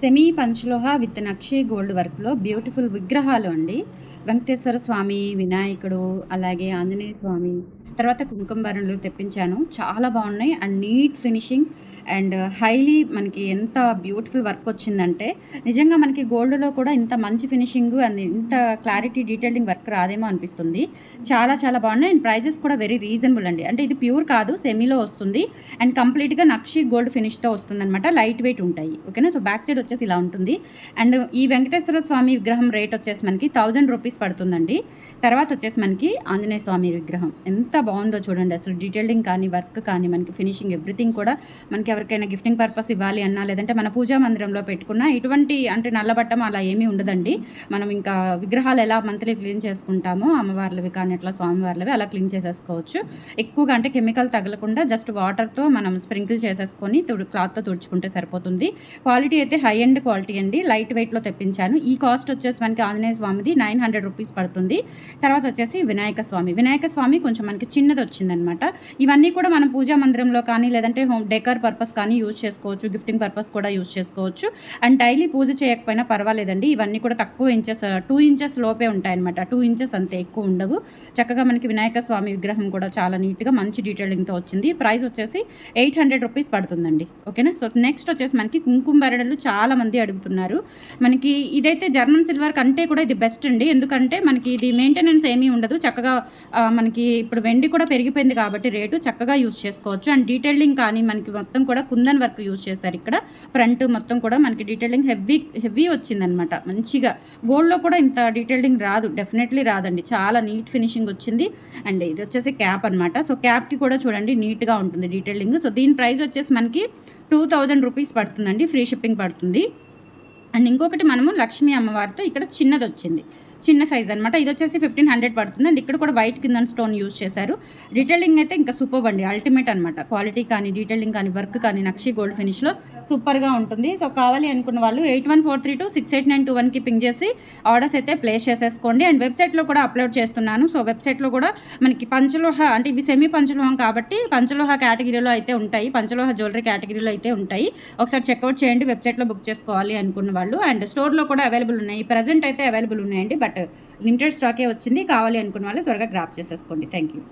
Semi పంచలోహ with నక్షి gold వర్క్లో బ్యూటిఫుల్ విగ్రహాలు అండి. వెంకటేశ్వర స్వామి వినాయకుడు అలాగే ఆంజనేయ స్వామి తర్వాత కుంకుమ తెప్పించాను. చాలా బాగున్నాయి. And neat finishing and highly మనకి ఎంత బ్యూటిఫుల్ వర్క్ వచ్చిందంటే నిజంగా మనకి గోల్డ్లో కూడా ఇంత మంచి ఫినిషింగ్ అండ్ ఇంత క్లారిటీ డీటెయిలింగ్ వర్క్ రాదేమో అనిపిస్తుంది. చాలా చాలా బాగున్నాయి. అండ్ ప్రైజెస్ కూడా వెరీ రీజనబుల్ అండి. అంటే ఇది ప్యూర్ కాదు సెమీలో వస్తుంది. అండ్ కంప్లీట్గా నక్షి గోల్డ్ ఫినిష్తో వస్తుంది అనమాట లైట్ వెయిట్ ఉంటాయి. ఓకేనా? సో బ్యాక్ సైడ్ వచ్చేసి ఇలా ఉంటుంది. అండ్ ఈ వెంకటేశ్వర స్వామి విగ్రహం రేట్ వచ్చేసి మనకి థౌజండ్ రూపీస్ పడుతుందండి. తర్వాత వచ్చేసి మనకి ఆంజనేయ స్వామి విగ్రహం. ఎంత బాగుందో చూడండి. అసలు డీటెయిలింగ్ కానీ వర్క్ కానీ మనకి ఫినిషింగ్ ఎవ్రీథింగ్ కూడా మనకి ఎవరికైనా గిఫ్టింగ్ పర్పస్ ఇవ్వాలి అన్నా లేదంటే మన పూజా మందిరంలో పెట్టుకున్న ఇటువంటి అంటే నల్లబట్టం అలా ఏమీ ఉండదండి. మనం ఇంకా విగ్రహాలు ఎలా మంత్లీ క్లీన్ చేసుకుంటామో అమ్మవార్లవి కానీ అట్లా స్వామివార్లవి అలా క్లీన్ చేసేసుకోవచ్చు. ఎక్కువగా అంటే కెమికల్ తగలకుండా జస్ట్ వాటర్తో మనం స్ప్రింకిల్ చేసేసుకొని తుడు క్లాత్తో తుడుచుకుంటే సరిపోతుంది. క్వాలిటీ అయితే హై అండ్ క్వాలిటీ అండి. లైట్ వెయిట్లో తెప్పించాను. ఈ కాస్ట్ వచ్చేసి మనకి ఆంజనేయ స్వామిది నైన్ హండ్రెడ్ రూపీస్ పడుతుంది. తర్వాత వచ్చేసి వినాయక స్వామి. వినాయక స్వామి కొంచెం మనకి చిన్నది వచ్చిందనమాట ఇవన్నీ కూడా మనం పూజా మందిరంలో కానీ లేదంటే హోమ్ డెకర్ పర్పస్ కానీ యూజ్ చేసుకోవచ్చు గిఫ్టింగ్ పర్పస్ కూడా యూజ్ చేసుకోవచ్చు. అండ్ డైలీ పూజ చేయకపోయినా పర్వాలేదండి. ఇవన్నీ కూడా తక్కువ ఇంచెస్ టూ ఇంచెస్ లోపే ఉంటాయన్నమాట టూ ఇంచెస్ అంతే ఎక్కువ ఉండవు. చక్కగా మనకి వినాయక స్వామి విగ్రహం కూడా చాలా నీట్గా మంచి డీటెయిలింగ్తో వచ్చింది. ప్రైస్ వచ్చేసి ఎయిట్ హండ్రెడ్ రూపీస్ పడుతుందండి. ఓకేనా? సో నెక్స్ట్ వచ్చేసి మనకి కుంకుమ బెరడలు చాలా మంది అడుగుతున్నారు. మనకి ఇదైతే జర్మన్ సిల్వర్ కంటే కూడా ఇది బెస్ట్ అండి. ఎందుకంటే మనకి ఇది మెయింటెనెన్స్ ఏమీ ఉండదు. చక్కగా మనకి ఇప్పుడు వెండి కూడా పెరిగిపోయింది కాబట్టి రేటు చక్కగా యూజ్ చేసుకోవచ్చు. అండ్ డీటెయిలింగ్ కానీ మనకి మొత్తం కూడా కుందన్ వర్క్ యూజ్ చేస్తారు ఇక్కడ. ఫ్రంట్ మొత్తం కూడా మనకి డీటెయిలింగ్ హెవీ హెవీ వచ్చిందనమాట. మంచిగా. గోల్డ్లో కూడా ఇంత డీటెయిలింగ్ రాదు. డెఫినెట్లీ రాదండి. చాలా నీట్ ఫినిషింగ్ వచ్చింది. అండ్ ఇది వచ్చేసి క్యాప్ అనమాట. సో క్యాప్కి కూడా చూడండి నీట్గా ఉంటుంది డీటెయిలింగ్ సో దీని ప్రైస్ వచ్చేసి మనకి టూ థౌజండ్ రూపీస్ పడుతుందండి. ఫ్రీ షిప్పింగ్ పడుతుంది. అండ్ ఇంకొకటి మనము లక్ష్మీ అమ్మవారితో ఇక్కడ చిన్నది వచ్చింది చిన్న సైజ్ అనమాట ఇది వచ్చేసి ఫిఫ్టీన్ హండ్రెడ్ పడుతుంది. అండ్ ఇక్కడ కూడా వైట్ కింద స్టోన్ యూజ్ చేశారు. డీటెయిలింగ్ అయితే ఇంకా సూపర్ అండి. అల్టిమేట్ అనమాట క్వాలిటీ కానీ డీటెయిలింగ్ కానీ వర్క్ కానీ నక్షి గోల్డ్ ఫినిష్లో సూపర్గా ఉంటుంది. సో కావాలి అనుకున్న వాళ్ళు eight one four three two six eight nine two వన్కి పింక్ చేసి ఆర్డర్స్ అయితే ప్లేస్ చేసేసుకోండి. అండ్ వెబ్సైట్లో కూడా అప్లోడ్ చేస్తున్నాను. సో వెబ్సైట్లో కూడా మనకి పంచలోహ అంటే ఇవి సెమీ పంచలోహం కాబట్టి పంచలోహ కేటగిరీలో అయితే ఉంటాయి. పంచలోహ జ్యువెలరీ కేటగిరీలో అయితే ఉంటాయి. ఒకసారి చెక్అవుట్ చేయండి. వెబ్సైట్లో బుక్ చేసుకోవాలి అనుకున్న వాళ్ళు. అండ్ స్టోర్లో కూడా అవైలబుల్ ఉన్నాయి. ప్రజెంట్ అయితే అవైలబుల్ ఉన్నాయండి. బట్ లిమిటెడ్ స్టాకే వచ్చింది కావాలి అనుకున్న వాళ్ళు త్వరగా గ్రాప్ చేసేసుకోండి. Thank you